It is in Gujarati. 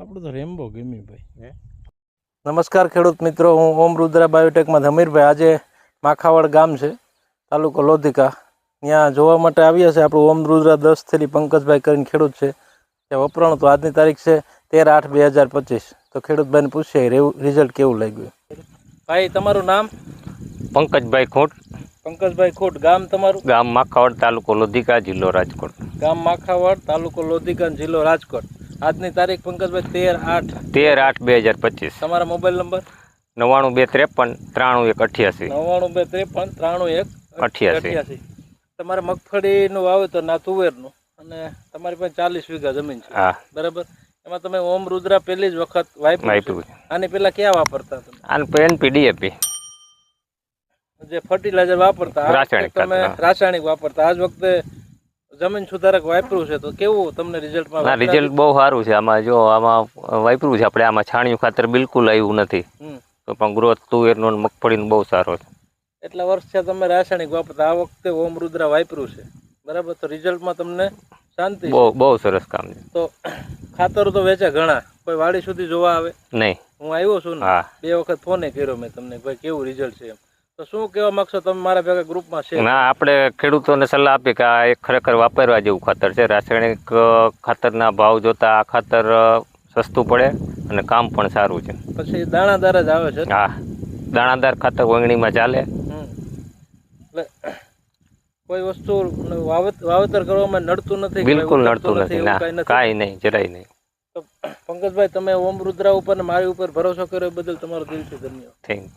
આપણું તો રેમ્બો ગમ્યું ભાઈ. નમસ્કાર ખેડૂત મિત્રો હું ઓમ રુદ્રા બાયોટેકમાં ધમીરભાઈ. આજે માખાવડ ગામ છે તાલુકો લોધિકા. ત્યાં જોવા માટે આવ્યા છે આપણું ઓમ રુદ્રા દસ થેલી પંકજભાઈ કરીને ખેડૂત છે. ત્યાં વપરાણું તો આજની તારીખ છે તેર આઠ બે હજાર પચીસ. તો ખેડૂતભાઈને પૂછીએ રિઝલ્ટ કેવું લાગ્યું? ભાઈ તમારું નામ? પંકજભાઈ ખોટ. પંકજભાઈ ખોટ. ગામ તમારું? ગામ માખાવડ તાલુકો લોધિકા જિલ્લો રાજકોટ. ગામ માખાવડ તાલુકો લોધિકા જિલ્લો રાજકોટ. આજની તારીખ પંકજભાઈ તેર આઠ. તેર આઠ બે હજાર પચીસ. તમારા મોબાઈલ નંબર? નવ્વાણું બે ત્રેપન ત્રાણું એક અઠ્યાસી. નવ્વાણું બે ત્રેપન ત્રાણું એક અઠ્યાસી. તમારે મગફળીનું વાવેતર ના તુવેરનું અને તમારી પાસે ચાલીસ વીઘા જમીન છે. હા. બરાબર? એમાં તમે ઓમ રુદ્રા પહેલી જ વખત વાપર્યું. આની પહેલા ક્યાં વાપરતા તમે? આને એનપી ડીએપી જે ફર્ટિલાઇઝર વાપરતા રાસાયણિક તમે રાસાયણિક વાપરતા. આજ વખતે જમીન સુધારક વાપર્યું છે તો કેવું તમને રિઝલ્ટમાં ના રિઝલ્ટ બહુ સારું છે. આમાં જો આમાં વાપર્યું છે આપણે આમાં છાણિયું ખાતર બિલકુલ આવ્યું નથી. તો પણ ગ્રોથ તુવેરનો મગફળીનો બહુ સારો છે. એટલા વર્ષ છે તમે રાસાયણિક વાપરતા આ વખતે ઓમ રુદ્રા વાપર્યું છે. બરાબર? તો રિઝલ્ટમાં તમને શાંતિ બહુ બહુ સરસ કામ છે. તો ખાતરો તો વેચે ઘણા. કોઈ વાડી સુધી જોવા આવે? નહીં. હું આવ્યો છું ને હા. બે વખત ફોને કર્યો મેં તમને ભાઈ કેવું રિઝલ્ટ છે એમ. તો શું કહેવા માંગશો? તમે મારા ભેગા ગ્રુપમાં છે. ના આપણે ખેડૂતોને સલાહ આપીએ કે આ એક ખરેખર વાપરવા જેવું ખાતર છે. રાસાયણિક ખાતરના ભાવ જોતા આ ખાતર સસ્તું પડે અને કામ પણ સારું છે. પછી દાણાદાર જ આવે છે. હા દાણાદાર ખાતર વંગણીમાં ચાલે. કોઈ વસ્તુ વાવેત- વાવેતર કરવામાં નડતું નથી બિલકુલ નડતું નથી. ના કાંઈ નહીં જરાય નહીં. તો પંકજભાઈ તમે ઓમ રુદ્રા ઉપર મારી ઉપર ભરોસો કર્યો એ બદલ તમારો દિલથી ધન્યવાદ. થેન્ક